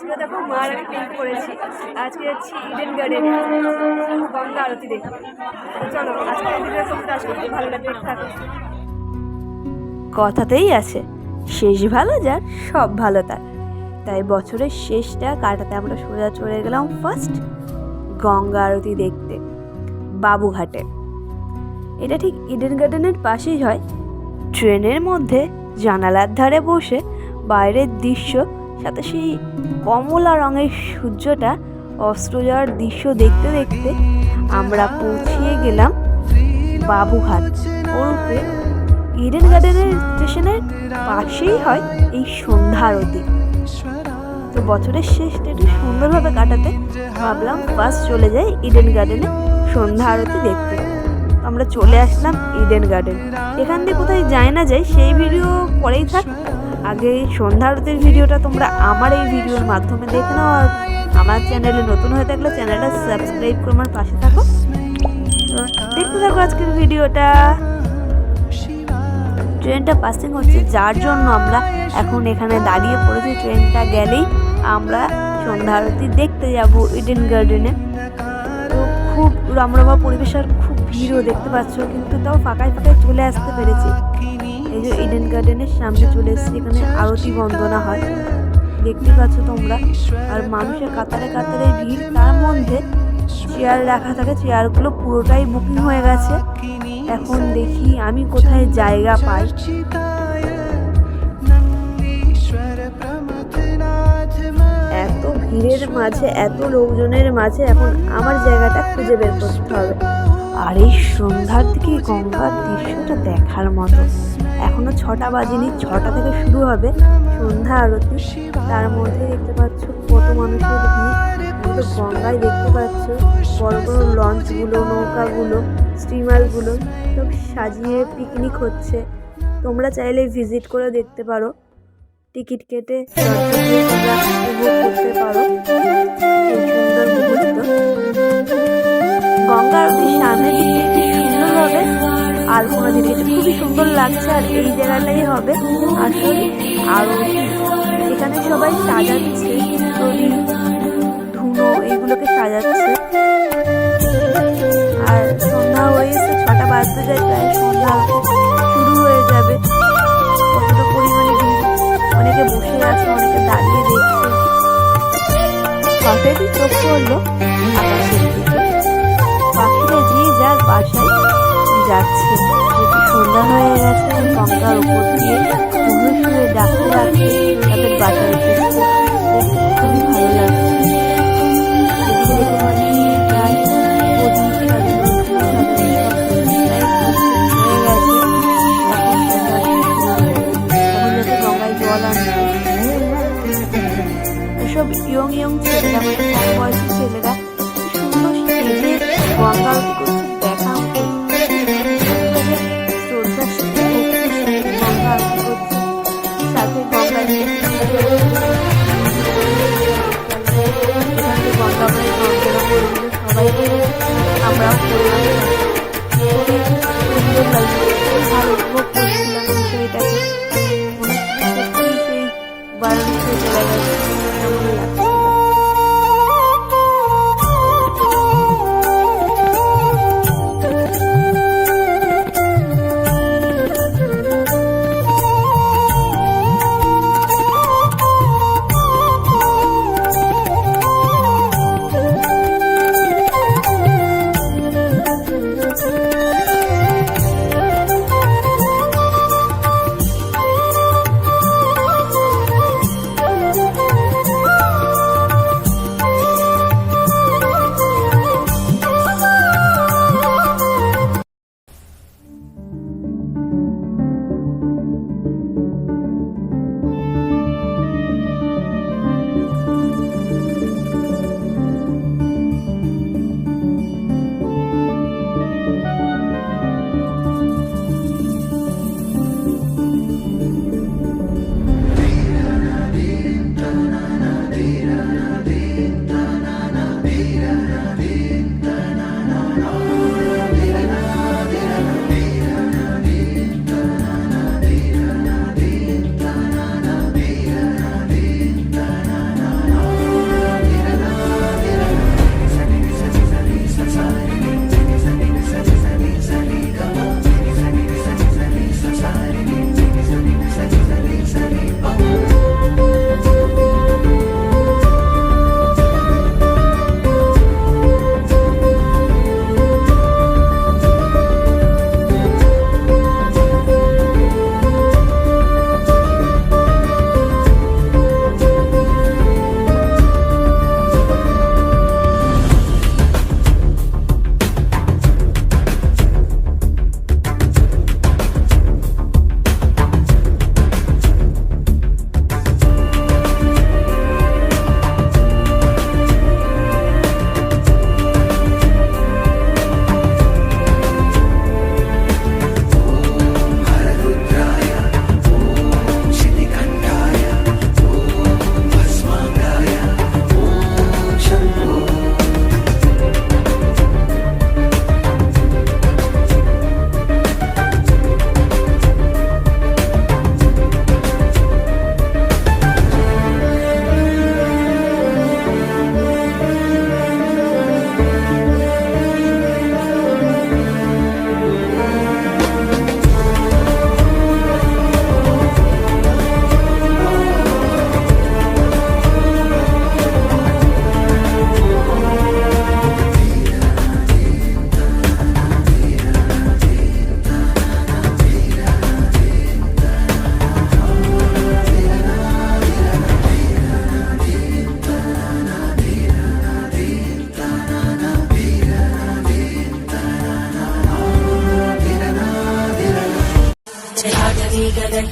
আজকে দেখো মার আমি প্রিন্ট করেছি আজকে যাচ্ছি ইডেন গার্ডেনে গঙ্গা আরতি দেখতে। চলো আজকে ভিডিও তোমাদের আজকে খুব ভালো লাগবে থাকো। কথাতেই আছে, শেষ ভালো যার, সব ভালো তার। তাই বছরের শেষটা কাটাতে আমরা সোজা চলে গেলাম ফার্স্ট গঙ্গা আরতি দেখতে, বাবুঘাটে। এটা ঠিক ইডেন গার্ডেনের পাশেই হয়। ট্রেনের মধ্যে জানালার ধারে বসে বাইরের দৃশ্য সাথে সেই কমলা রঙের সূর্যটা অস্ত্র যাওয়ার দৃশ্য দেখতে দেখতে আমরা পৌঁছিয়ে গেলাম বাবুঘাট। ওরফে ইডেন গার্ডেনের স্টেশনের পাশেই হয় এই সন্ধ্যা আরতি। তো বছরের শেষটা একটু সুন্দরভাবে কাটাতে ভাবলাম ফার্স্ট চলে যাই ইডেন গার্ডেনে সন্ধ্যা আরতি দেখতে। আমরা চলে আসলাম ইডেন গার্ডেন এখান দিয়ে কোথায় যায় না যাই সেই ভিডিও পরেই থাক। আগে সন্ধ্যা আরতির ভিডিওটা তোমরা আমার এই ভিডিওর মাধ্যমে দেখে নাও আর আমার চ্যানেলে নতুন হয়ে থাকলে চ্যানেলটা সাবস্ক্রাইব করে আমার পাশে থাকো। দেখতে থাকো আজকের ভিডিওটা। ট্রেনটা পাসিং হচ্ছে, যার জন্য আমরা এখন এখানে দাঁড়িয়ে পড়েছি। ট্রেনটা গেলেই আমরা সন্ধ্যা আরতি দেখতে যাব ইডেন গার্ডেনে তো খুব রমরমা পরিবেশ আর খুব ভিড়ও দেখতে পাচ্ছ, কিন্তু তাও ফাঁকায় ফাঁকায় চলে আসতে পেরেছি। এই যে ইডেন গার্ডেনের সামনে চলে এসেছি, এখানে আরতি বন্দনা হয়। দেখতে পাচ্ছ তোমরা। আর মানুষের কাতারে কাতারে ভিড়, তার মধ্যে চেয়ার রাখা থাকে চেয়ারগুলো পুরোটাই বুকিং হয়ে গেছে। এখন দেখি আমি কোথায় জায়গা পাই। এত ভিড়ের মাঝে, এত লোকজনের মাঝে এখন আমার জায়গাটা খুঁজে বের করতে হবে। আর এই সন্ধ্যার দিকে গঙ্গার দৃশ্যটা দেখার মতো। এখনও ছটা বাজেনি, ছটা থেকে শুরু হবে সন্ধ্যা আরতি। তার মধ্যে দেখতে পাচ্ছ কত মানুষের ভিড়। আমাদের গঙ্গায় দেখতে পাচ্ছ বড় বড় লঞ্চগুলো নৌকাগুলো স্টিমারগুলো সব সাজিয়ে পিকনিক হচ্ছে। তোমরা চাইলে ভিজিট করে দেখতে পারো। টিকিট কেটে তোমরা করতে পারো সুন্দর মুহূর্ত গঙ্গা আরতির সামনের দিক সুন্দরভাবে আলপনা দিতে খুবই সুন্দর লাগছে আর এই জায়গাটাই হবে আসল আরতি। এখানে সবাই সাজাচ্ছে প্রদীপ ধুনো এইগুলোকে সাজাচ্ছে। আর সন্ধ্যা হয়ে এসে ছটা বাজতে যায়, প্রায় সন্ধ্যা শুরু হয়ে যাবে। কতটা পরিমাণে অনেকে বসে আছে, অনেকে দাঁড়িয়ে দেখছে। হঠাৎই চোখ পড়ল, আকাশের দিকে। যে যার বাসায় যাচ্ছে। সন্ধ্যা হয়ে গেছে গঙ্গার উপর দিয়ে শুয়ে ডাকতে ডাকতে তাদের বাসায় সাথে গঙ্গা সবাই আমরা উপভোগ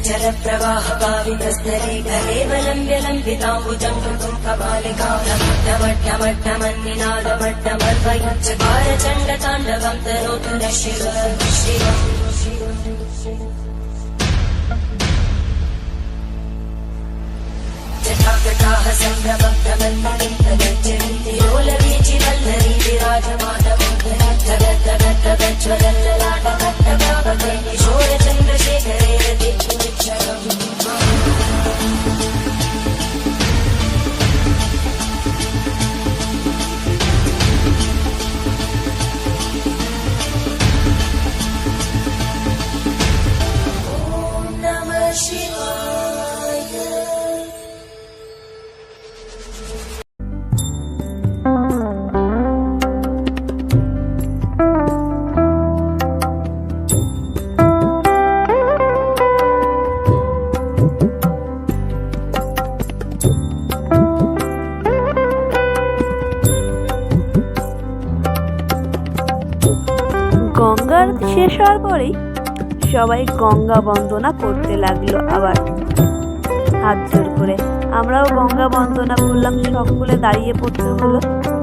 वेगगज्जलप्रवाहपावितस्तरे कलेवलम्ब्य लम्बिताम्बुजं कृतं कपालिका डमड्डमड्डमन्निनादमड्डमर्वयुच्चकारचण्डताण्डवं तनोतु न शिव शिव जटाकटाः सम्भ्रमभ्रमन्मलिन्दगज्जन्ति लोलवीचिवल्लरी विराजमानमोदरी धगद्धगद्धगज्ज्वलल्ललाटकट्टकापके किशोरचन्द्रशेखरे रतिक्षरम् পরেই সবাই গঙ্গা বন্দনা করতে লাগল আবার। হাত জোর করে। আমরাও গঙ্গা বন্দনা করলাম, সকলে দাঁড়িয়ে পড়তে হলো।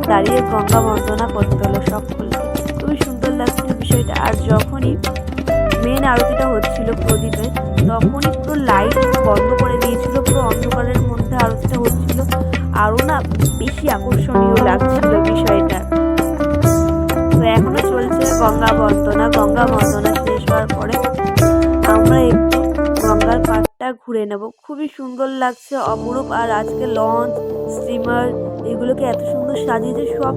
দাঁড়িয়ে গঙ্গা বন্দনা করতে হলো সকলকে। খুবই সুন্দর লাগছিল বিষয়টা। আর যখনই মেন আরতিটা হচ্ছিল প্রদীপের তখনই পুরো লাইট বন্ধ করে দিয়েছিল। পুরো অন্ধকারের মধ্যে আরতিটা হচ্ছিল। আরও না বেশি আকর্ষণীয় লাগছিল বিষয়টা। এখনও চলছে গঙ্গা বন্দনা। গঙ্গা বন্দনা শেষ হওয়ার পরে আমরা একটু গঙ্গার পাড়টা ঘুরে নেব। খুবই সুন্দর লাগছে, অপরূপ। আর আজকে লঞ্চ স্টিমার এগুলোকে এত সুন্দর সাজিয়েছে, সব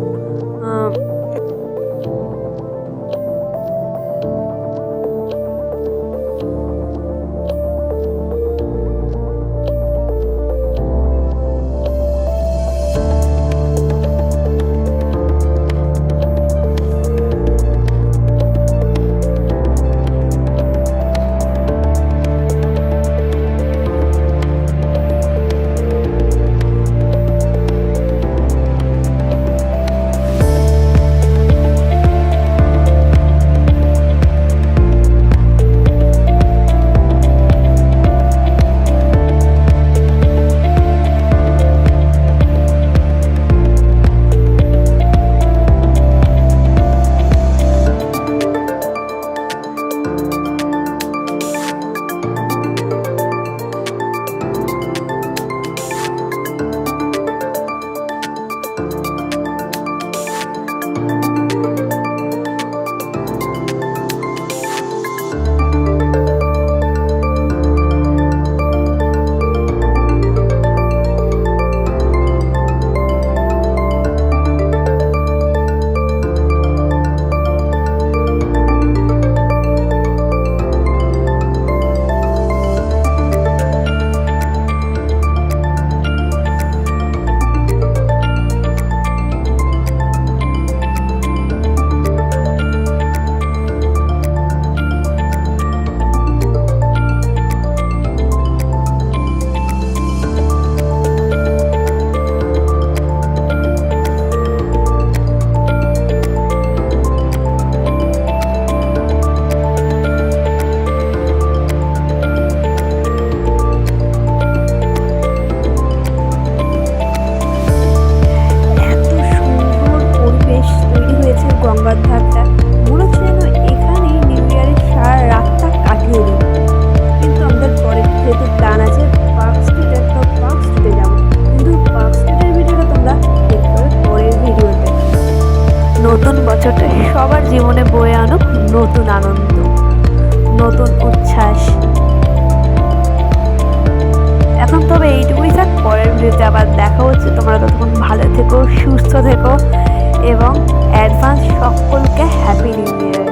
নতুন বছরটা সবার জীবনে বয়ে আনুক নতুন আনন্দ, নতুন উচ্ছ্বাস। এখন তবে এইটুকুই থাক, পরের ভিডিওতে আবার দেখা হচ্ছে। তোমরা ততক্ষণ ভালো থেকো, সুস্থ থেকো এবং অ্যাডভান্স সকলকে হ্যাপি নিউ ইয়ার